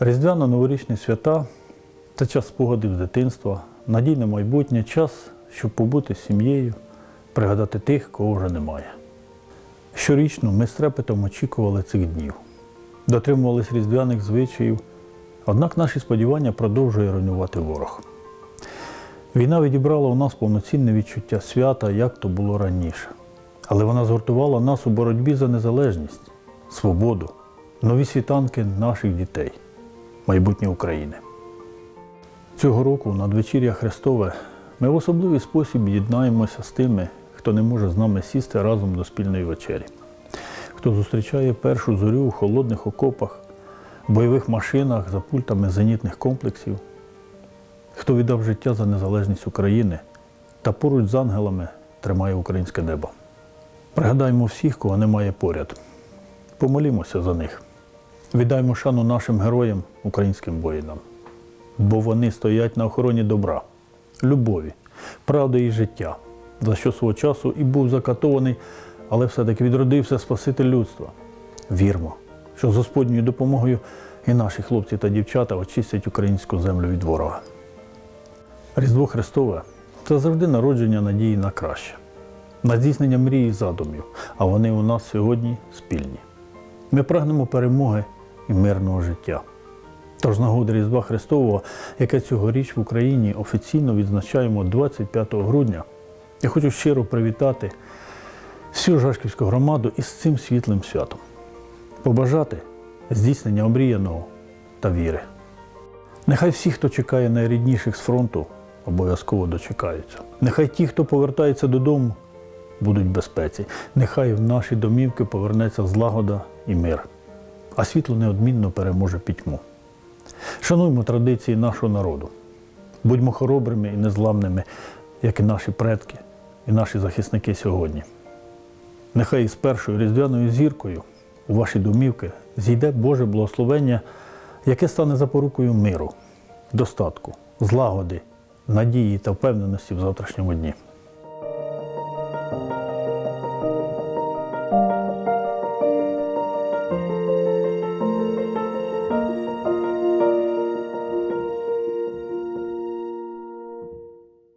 Різдвяно-новорічні свята це час спогадів з дитинства, надійне майбутнє, час, щоб побути з сім'єю, пригадати тих, кого вже немає. Щорічно ми з трепетом очікували цих днів, дотримувались різдвяних звичаїв, однак наші сподівання продовжує руйнувати ворог. Війна відібрала у нас повноцінне відчуття свята, як то було раніше. Але вона згуртувала нас у боротьбі за незалежність, свободу, нові світанки наших дітей, майбутнє України. Цього року, надвечір'я Христове, ми в особливий спосіб єднаємося з тими, хто не може з нами сісти разом до спільної вечері, хто зустрічає першу зорю у холодних окопах, бойових машинах за пультами зенітних комплексів, хто віддав життя за незалежність України та поруч з ангелами тримає українське небо. Пригадаймо всіх, кого немає поряд. Помолімося за них. Віддаймо шану нашим героям, українським воїнам, бо вони стоять на охороні добра, любові, правди і життя, за що свого часу і був закатований, але все-таки відродився Спаситель людства. Вірмо, що з Господньою допомогою і наші хлопці та дівчата очистять українську землю від ворога. Різдво Христове це завжди народження надії на краще, на здійснення мрій і задумів, а вони у нас сьогодні спільні. Ми прагнемо перемоги і мирного життя. Тож з нагоди Різдва Христового, яке цьогоріч в Україні офіційно відзначаємо 25 грудня, я хочу щиро привітати всю Жашківську громаду із цим світлим святом, побажати здійснення омріяного та віри. Нехай всі, хто чекає найрідніших з фронту, обов'язково дочекаються. Нехай ті, хто повертається додому, будуть в безпеці. Нехай в наші домівки повернеться злагода і мир, а світло неодмінно переможе пітьму. Шануймо традиції нашого народу. Будьмо хоробрими і незламними, як і наші предки, і наші захисники сьогодні. Нехай із першою різдвяною зіркою у ваші домівки зійде Боже благословення, яке стане запорукою миру, достатку, злагоди, надії та впевненості в завтрашньому дні.